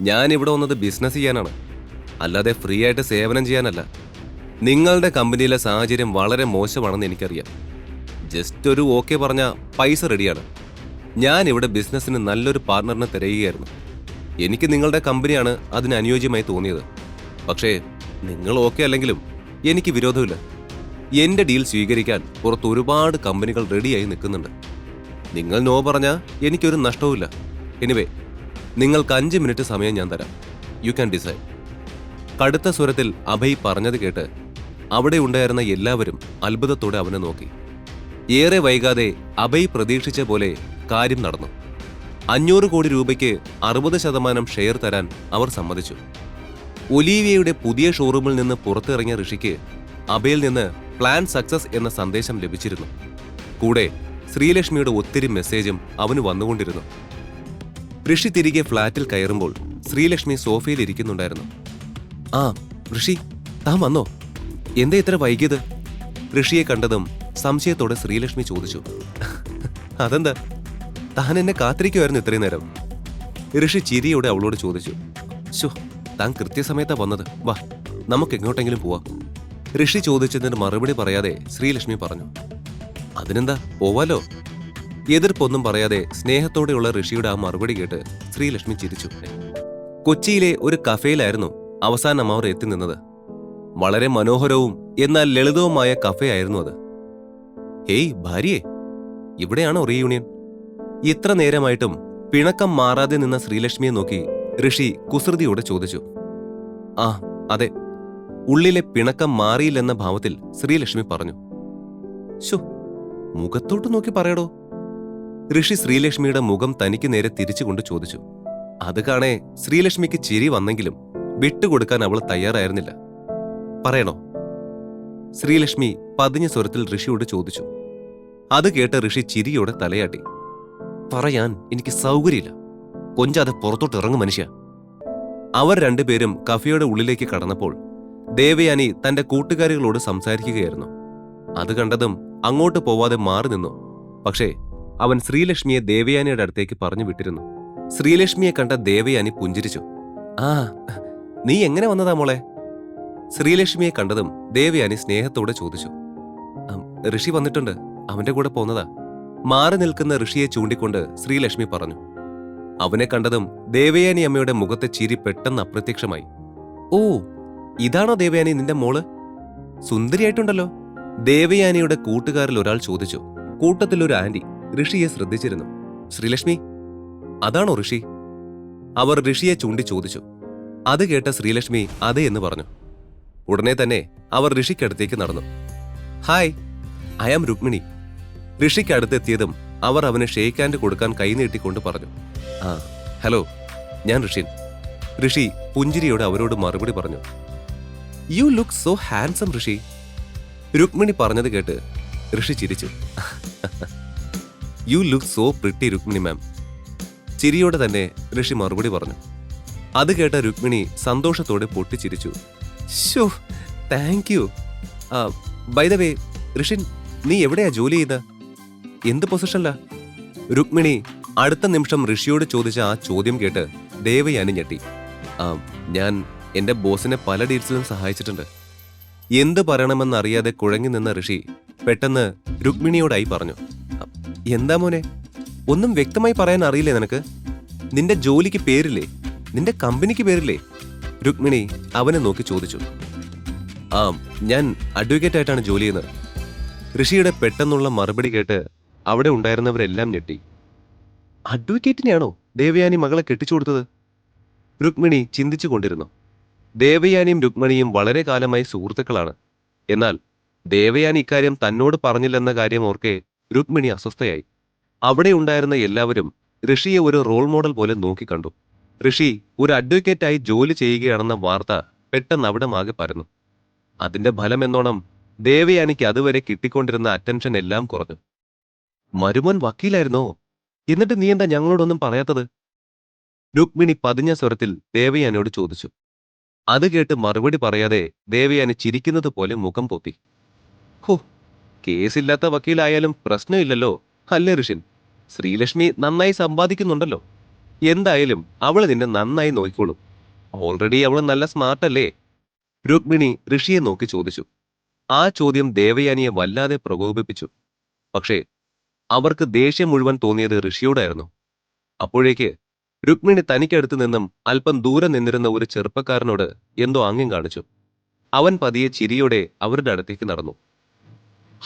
ഞാൻ ഇവിടെ വന്നത് ബിസിനസ് ചെയ്യാനാണ്. അല്ലാതെ ഫ്രീ ആയിട്ട് സേവനം ചെയ്യാനല്ല. നിങ്ങളുടെ കമ്പനിയിലെ സാഹചര്യം വളരെ മോശമാണെന്ന് എനിക്കറിയാം. ജസ്റ്റ് ഒരു ഓക്കെ പറഞ്ഞ പൈസ റെഡിയാണ് ഞാൻ ഇവിടെ ബിസിനസ്സിന് നല്ലൊരു പാർട്ണറിനെ തിരയുകയായിരുന്നു. എനിക്ക് നിങ്ങളുടെ കമ്പനിയാണ് അതിന് അനുയോജ്യമായി തോന്നിയത്. പക്ഷേ നിങ്ങൾ ഓക്കെ അല്ലെങ്കിലും എനിക്ക് വിരോധമില്ല. എന്റെ ഡീൽ സ്വീകരിക്കാൻ പുറത്ത് ഒരുപാട് കമ്പനികൾ റെഡിയായി നിൽക്കുന്നുണ്ട്. നിങ്ങൾ നോ പറഞ്ഞാൽ എനിക്കൊരു നഷ്ടവുമില്ല. എനിവേ നിങ്ങൾക്ക് അഞ്ച് മിനിറ്റ് സമയം ഞാൻ തരാം. യു ക്യാൻ ഡിസൈഡ് കടുത്ത സ്വരത്തിൽ അഭയ് പറഞ്ഞത് കേട്ട് അവിടെ ഉണ്ടായിരുന്ന എല്ലാവരും അത്ഭുതത്തോടെ അവനെ നോക്കി. ഏറെ വൈകാതെ അഭയ് പ്രതീക്ഷിച്ച പോലെ കാര്യം നടന്നു. അഞ്ഞൂറ് കോടി രൂപയ്ക്ക് അറുപത് ശതമാനം ഷെയർ തരാൻ അവർ സമ്മതിച്ചു. ഒലീവിയയുടെ പുതിയ ഷോറൂമിൽ നിന്ന് പുറത്തിറങ്ങിയ ഋഷിക്ക് അഭയിൽ നിന്ന് പ്ലാൻ സക്സസ് എന്ന സന്ദേശം ലഭിച്ചിരുന്നു. കൂടെ ശ്രീലക്ഷ്മിയുടെ ഒത്തിരി മെസ്സേജും അവന് വന്നുകൊണ്ടിരുന്നു. ഋഷി തിരികെ ഫ്ളാറ്റിൽ കയറുമ്പോൾ ശ്രീലക്ഷ്മി സോഫയിൽ ഇരിക്കുന്നുണ്ടായിരുന്നു. ആ ഋഷി താൻ വന്നോ? എന്താ ഇത്ര വൈകിയത്? ഋഷിയെ കണ്ടതും സംശയത്തോടെ ശ്രീലക്ഷ്മി ചോദിച്ചു. അതെന്താ? താൻ എന്നെ കാത്തിരിക്കുമായിരുന്നു ഇത്രയും നേരം. ഋഷി ചിരിയോടെ അവളോട് ചോദിച്ചു. ശോ താൻ കൃത്യസമയത്താ വന്നത്. വാ നമുക്ക് എങ്ങോട്ടെങ്കിലും പോവാം. ഋഷി ചോദിച്ചതിന് മറുപടി പറയാതെ ശ്രീലക്ഷ്മി പറഞ്ഞു. അതിനെന്താ പോവാലോ? എതിർപ്പൊന്നും പറയാതെ സ്നേഹത്തോടെയുള്ള ഋഷിയുടെ ആ മറുപടി കേട്ട് ശ്രീലക്ഷ്മി ചിരിച്ചു. കൊച്ചിയിലെ ഒരു കഫേയിലായിരുന്നു അവസാനം അവർ എത്തി നിന്നത്. വളരെ മനോഹരവും എന്നാൽ ലളിതവുമായ കഫേയായിരുന്നു അത്. ഹേയ് ഭാര്യയെ ഇവിടെയാണോ റീയൂണിയൻ ഇത്ര നേരമായിട്ടും പിണക്കം മാറാതെ നിന്ന ശ്രീലക്ഷ്മിയെ നോക്കി ഋഷി കുസൃതിയോടെ ചോദിച്ചു. ആ അതെ. ഉള്ളിലെ പിണക്കം മാറിയില്ലെന്ന ഭാവത്തിൽ ശ്രീലക്ഷ്മി പറഞ്ഞു. ശോ മുഖത്തോട്ട് നോക്കി പറയടോ. ഋഷി ശ്രീലക്ഷ്മിയുടെ മുഖം തനിക്ക് നേരെ തിരിച്ചുകൊണ്ട് ചോദിച്ചു. അത് കാണേ ശ്രീലക്ഷ്മിക്ക് ചിരി വന്നെങ്കിലും വിട്ടുകൊടുക്കാൻ അവൾ തയ്യാറായിരുന്നില്ല. പറയണോ? ശ്രീലക്ഷ്മി പതിഞ്ഞ സ്വരത്തിൽ ഋഷിയോട് ചോദിച്ചു. അത് കേട്ട ഋഷി ചിരിയോടെ തലയാട്ടി. പറയാൻ എനിക്ക് സൗകര്യമില്ല. കൊഞ്ചാതെ പുറത്തോട്ട് ഇറങ്ങും മനുഷ്യ. അവർ രണ്ടുപേരും കഫയുടെ ഉള്ളിലേക്ക് കടന്നപ്പോൾ ദേവയാനി തന്റെ കൂട്ടുകാരികളോട് സംസാരിക്കുകയായിരുന്നു. അത് കണ്ടതും അങ്ങോട്ട് പോവാതെ മാറി നിന്നു. പക്ഷേ അവൻ ശ്രീലക്ഷ്മിയെ ദേവയാനിയുടെ അടുത്തേക്ക് പറഞ്ഞു വിട്ടിരുന്നു. ശ്രീലക്ഷ്മിയെ കണ്ട ദേവയാനി പുഞ്ചിരിച്ചു. ആ നീ എങ്ങനെ വന്നതാ മോളെ? ശ്രീലക്ഷ്മിയെ കണ്ടതും ദേവയാനി സ്നേഹത്തോടെ ചോദിച്ചു. ഋഷി വന്നിട്ടുണ്ട്. അവന്റെ കൂടെ പോന്നതാ. മാറി നിൽക്കുന്ന ഋഷിയെ ചൂണ്ടിക്കൊണ്ട് ശ്രീലക്ഷ്മി പറഞ്ഞു. അവനെ കണ്ടതും ദേവയാനി അമ്മയുടെ മുഖത്തെ ചിരി പെട്ടെന്ന് അപ്രത്യക്ഷമായി. ഓ ഇതാണോ ദേവയാനി നിന്റെ മോൾ? സുന്ദരിയായിട്ടുണ്ടല്ലോ. ദേവയാനിയുടെ കൂട്ടുകാരിൽ ഒരാൾ ചോദിച്ചു. കൂട്ടത്തിലൊരു ആന്റി ഋഷിയെ ശ്രദ്ധിച്ചിരുന്നു. ശ്രീലക്ഷ്മി അതാണോ ഋഷി? അവർ ഋഷിയെ ചൂണ്ടി ചോദിച്ചു അത് കേട്ട ശ്രീലക്ഷ്മി അതെ എന്ന് പറഞ്ഞു. ഉടനെ തന്നെ അവർ ഋഷിക്കടുത്തേക്ക് നടന്നു. Hi I am Rukmini. ഋഷിക്കടുത്തെത്തിയതും അവർ അവന് ഷേക്ക് ഹാൻഡ് കൊടുക്കാൻ കൈനീട്ടിക്കൊണ്ട് പറഞ്ഞു. ആ ഹലോ ഞാൻ ഋഷിൻ. ഋഷി പുഞ്ചിരിയോട് അവരോട് മറുപടി പറഞ്ഞു. You look so handsome Rishi. Rukmini പറഞ്ഞത് കേട്ട് ഋഷി ചിരിച്ചു. You look so pretty Rukmini ma'am ചിരിയോടെ തന്നെ ഋഷി മറുപടി പറഞ്ഞു. അത് കേട്ട രുക്മിണി സന്തോഷത്തോടെ പൊട്ടിച്ചിരിച്ചു. So thank you by the way Rishin നീ എവിടെയാ ജോലി ചെയ്ത? എന്ത് പൊസിഷനിലാ? രുക്മിണി അടുത്ത നിമിഷം ഋഷിയോട് ചോദിച്ച ആ ചോദ്യം കേട്ട് ദേവയാനി ഞെട്ടി ആ ഞാൻ എന്റെ ബോസിനെ പല ഡീൽസിലും സഹായിച്ചിട്ടുണ്ട്. എന്ത് പറയണമെന്നറിയാതെ കുഴങ്ങി നിന്ന ഋഷി പെട്ടെന്ന് രുക്മിണിയോടായി പറഞ്ഞു. "അ, എന്താ മോനെ? ഒന്നും വ്യക്തമായി പറയാൻ അറിയില്ലേ നിനക്ക്? നിന്റെ ജോലിക്ക് പേരില്ലേ? നിന്റെ കമ്പനിക്ക് പേരില്ലേ? രുക്മിണി അവനെ നോക്കി ചോദിച്ചു. ആ ഞാൻ അഡ്വക്കേറ്റ് ആയിട്ടാണ് ജോലി ചെയ്യുന്നത്. ഋഷിയുടെ പെട്ടെന്നുള്ള മറുപടി കേട്ട് അവിടെ ഉണ്ടായിരുന്നവരെല്ലാം ഞെട്ടി. അഡ്വക്കേറ്റിനെയാണോ ദേവയാനി മകളെ കെട്ടിച്ചു കൊടുത്തത്? രുക്മിണി ചിന്തിച്ചു കൊണ്ടിരുന്നു. ദേവയാനിയും രുക്മിണിയും വളരെ കാലമായി സുഹൃത്തുക്കളാണ്. എന്നാൽ ദേവയാനി ഇക്കാര്യം തന്നോട് പറഞ്ഞില്ലെന്ന കാര്യം ഓർക്കെ രുക്മിണി അസ്വസ്ഥയായി. അവിടെ ഉണ്ടായിരുന്ന എല്ലാവരും ഋഷിയെ ഒരു റോൾ മോഡൽ പോലെ നോക്കിക്കണ്ടു ഋഷി ഒരു അഡ്വക്കേറ്റായി ജോലി ചെയ്യുകയാണെന്ന വാർത്ത പെട്ടെന്ന് അവിടെ ആകെ പരന്നു. അതിന്റെ ഫലം എന്നോണം ദേവയാനിക്ക് അതുവരെ കിട്ടിക്കൊണ്ടിരുന്ന അറ്റൻഷൻ എല്ലാം കുറഞ്ഞു. മരുമോൻ വക്കീലായിരുന്നോ? എന്നിട്ട് നീ എന്താ ഞങ്ങളോടൊന്നും പറയാത്തത്? രുക്മിണി പതിഞ്ഞ സ്വരത്തിൽ ദേവയാനിയോട് ചോദിച്ചു. അത് കേട്ട് മറുപടി പറയാതെ ദേവയാനി ചിരിക്കുന്നത് പോലെ മുഖം പൊത്തി. ഹോ കേസില്ലാത്ത വക്കീലായാലും പ്രശ്നമില്ലല്ലോ. അല്ലേ ഋഷിൻ? ശ്രീലക്ഷ്മി നന്നായി സമ്പാദിക്കുന്നുണ്ടല്ലോ. എന്തായാലും അവൾ നിന്നെ നന്നായി നോക്കിക്കോളും. ഓൾറെഡി അവൾ നല്ല സ്മാർട്ടല്ലേ? രുക്മിണി ഋഷിയെ നോക്കി ചോദിച്ചു. ആ ചോദ്യം ദേവയാനിയെ വല്ലാതെ പ്രകോപിപ്പിച്ചു. പക്ഷേ അവർക്ക് ദേഷ്യം മുഴുവൻ തോന്നിയത് ഋഷിയോടായിരുന്നു. അപ്പോഴേക്ക് രുക്മിണി തനിക്കടുത്തു നിന്നും അല്പം ദൂരെ നിന്നിരുന്ന ഒരു ചെറുപ്പക്കാരനോട് എന്തോ ആംഗ്യം കാണിച്ചു. അവൻ പതിയെ ചിരിയോടെ അവരുടെ അടുത്തേക്ക് നടന്നു.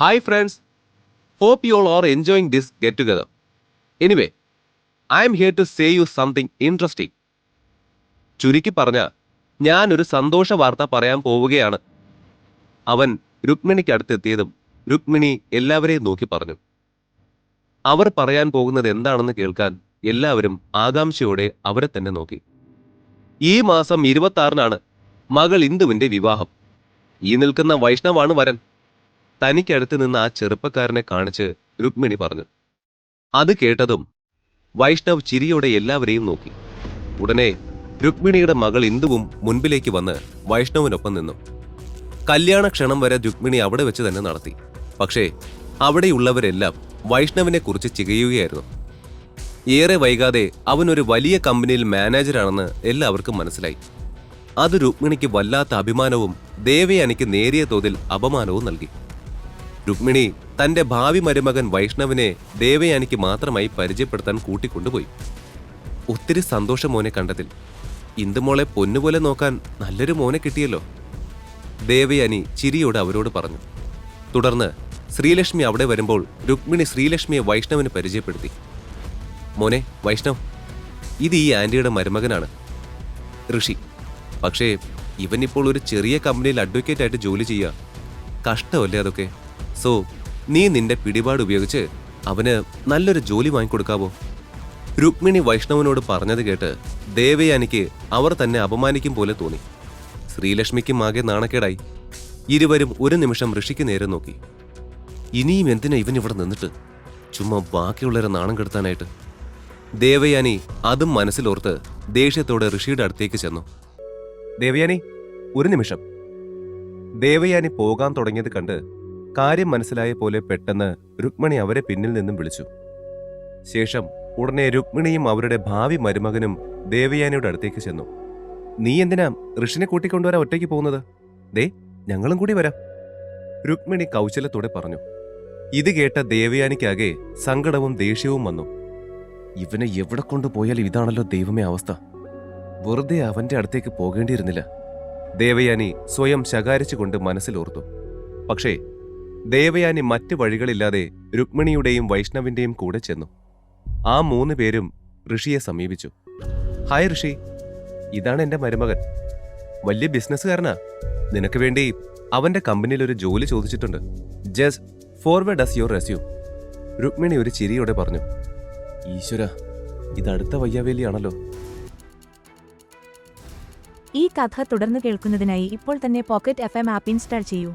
Hi friends hope you all are enjoying this get together anyway I'm here to say you something interesting ചുരുക്കി പറഞ്ഞ ഞാൻ ഒരു സന്തോഷ വാർത്ത പറയാൻ പോവുകയാണ്. അവൻ രുക്മിണിക്കടുത്തെത്തിയതും രുക്മിണി എല്ലാവരെയും നോക്കി പറഞ്ഞു. അവർ പറയാൻ പോകുന്നത് എന്താണെന്ന് കേൾക്കാൻ എല്ലാവരും ആകാംക്ഷയോടെ അവരെ തന്നെ നോക്കി. ഈ മാസം ഇരുപത്തി ആറിനാണ് മകൾ ഇന്ദുവിന്റെ വിവാഹം. ഈ നിൽക്കുന്ന വൈഷ്ണവാണ് വരൻ. തനിക്കടുത്ത് നിന്ന് ആ ചെറുപ്പക്കാരനെ കാണിച്ച് രുക്മിണി പറഞ്ഞു. അത് കേട്ടതും വൈഷ്ണവ് ചിരിയോടെ എല്ലാവരെയും നോക്കി. ഉടനെ രുക്മിണിയുടെ മകൾ ഇന്ദുവും മുൻപിലേക്ക് വന്ന് വൈഷ്ണവിനൊപ്പം നിന്നു. കല്യാണ ക്ഷണം വരെ രുക്മിണി അവിടെ വെച്ച് തന്നെ നടത്തി. പക്ഷേ അവിടെയുള്ളവരെല്ലാം വൈഷ്ണവിനെ കുറിച്ച് ചികയുകയായിരുന്നു. ഏറെ വൈകാതെ അവനൊരു വലിയ കമ്പനിയിൽ മാനേജരാണെന്ന് എല്ലാവർക്കും മനസ്സിലായി. അത് രുക്മിണിക്ക് വല്ലാത്ത അഭിമാനവും ദേവയാനിക്ക് നേരിയ തോതിൽ അപമാനവും നൽകി. രുക്മിണി തന്റെ ഭാവി മരുമകൻ വൈഷ്ണവിനെ ദേവയാനിക്ക് മാത്രമായി പരിചയപ്പെടുത്താൻ കൂട്ടിക്കൊണ്ടുപോയി. ഒത്തിരി സന്തോഷം മോനെ കണ്ടതിൽ. ഇന്ദുമോളെ പൊന്നുപോലെ നോക്കാൻ നല്ലൊരു മോനെ കിട്ടിയല്ലോ. ദേവയാനി ചിരിയോട് അവരോട് പറഞ്ഞു. തുടർന്ന് ശ്രീലക്ഷ്മി അവിടെ വരുമ്പോൾ രുക്മിണി ശ്രീലക്ഷ്മിയെ വൈഷ്ണവിന് പരിചയപ്പെടുത്തി. മോനെ വൈഷ്ണവ് ഇത് ഈ ആന്റിയുടെ മരുമകനാണ്. ഋഷി പക്ഷേ ഇവനിപ്പോൾ ഒരു ചെറിയ കമ്പനിയിൽ അഡ്വക്കേറ്റായിട്ട് ജോലി ചെയ്യുക. കഷ്ടമല്ലേ അതൊക്കെ? സോ നീ നിന്റെ പിടിപാട് ഉപയോഗിച്ച് അവന് നല്ലൊരു ജോലി വാങ്ങിക്കൊടുക്കാവോ? രുക്മിണി വൈഷ്ണവനോട് പറഞ്ഞത് കേട്ട് ദേവയാനിക്ക് അവർ തന്നെ അപമാനിക്കും പോലെ തോന്നി. ശ്രീലക്ഷ്മിക്കും ആകെ നാണക്കേടായി. ഇരുവരും ഒരു നിമിഷം ഋഷിക്ക് നേരെ നോക്കി. ഇനിയും എന്തിനാ ഇവൻ ഇവിടെ നിന്നിട്ട്? ചുമ്മാ ബാക്കിയുള്ളവരെ നാണം കെടുത്താനായിട്ട്. ദേവയാനി അതും മനസ്സിലോർത്ത് ദേഷ്യത്തോടെ ഋഷിയുടെ അടുത്തേക്ക് ചെന്നു. ദേവയാനി ഒരു നിമിഷം. ദേവയാനി പോകാൻ തുടങ്ങിയത് കണ്ട് കാര്യം മനസ്സിലായ പോലെ പെട്ടെന്ന് രുക്മിണി അവരെ പിന്നിൽ നിന്നും വിളിച്ചു. ശേഷം ഉടനെ രുക്മിണിയും അവരുടെ ഭാവി മരുമകനും ദേവയാനിയുടെ അടുത്തേക്ക് ചെന്നു. നീ എന്തിനാ ഋഷിനെ കൂട്ടിക്കൊണ്ടുവരാൻ ഒറ്റയ്ക്ക് പോകുന്നത്? ദേ ഞങ്ങളും കൂടി വരാം. രുക്മിണി കൗശലത്തോടെ പറഞ്ഞു. ഇത് കേട്ട ദേവയാനിക്കാകെ സങ്കടവും ദേഷ്യവും വന്നു. ഇവനെ എവിടെ കൊണ്ടുപോയാലും ഇതാണല്ലോ ദൈവമേ അവസ്ഥ. വെറുതെ അവന്റെ അടുത്തേക്ക് പോകേണ്ടിയിരുന്നില്ല. ദേവയാനി സ്വയം ശകാരിച്ചുകൊണ്ട് മനസ്സിലോർത്തു. പക്ഷേ ദേവയാനി മറ്റു വഴികളില്ലാതെ രുക്മിണിയുടെയും വൈഷ്ണവിന്റെയും കൂടെ ചെന്നു. ആ മൂന്ന് പേരും ഋഷിയെ സമീപിച്ചു. ഹായ് ഋഷി. ഇതാണ് എന്റെ മരുമകൻ. വലിയ ബിസിനസ്സുകാരനാ. നിനക്ക് വേണ്ടി അവന്റെ കമ്പനിയിൽ ഒരു ജോലി ചോദിച്ചിട്ടുണ്ട്. Just forward us your resume. Rukmini ഒരു ചിരിയോടെ പറഞ്ഞു. ഈശ്വര ഇതടുത്ത വയ്യാവേലിയാണല്ലോ. ഈ കഥ തുടർന്ന് കേൾക്കുന്നതിനായി ഇപ്പോൾ തന്നെ pocket F M app install ചെയ്യൂ.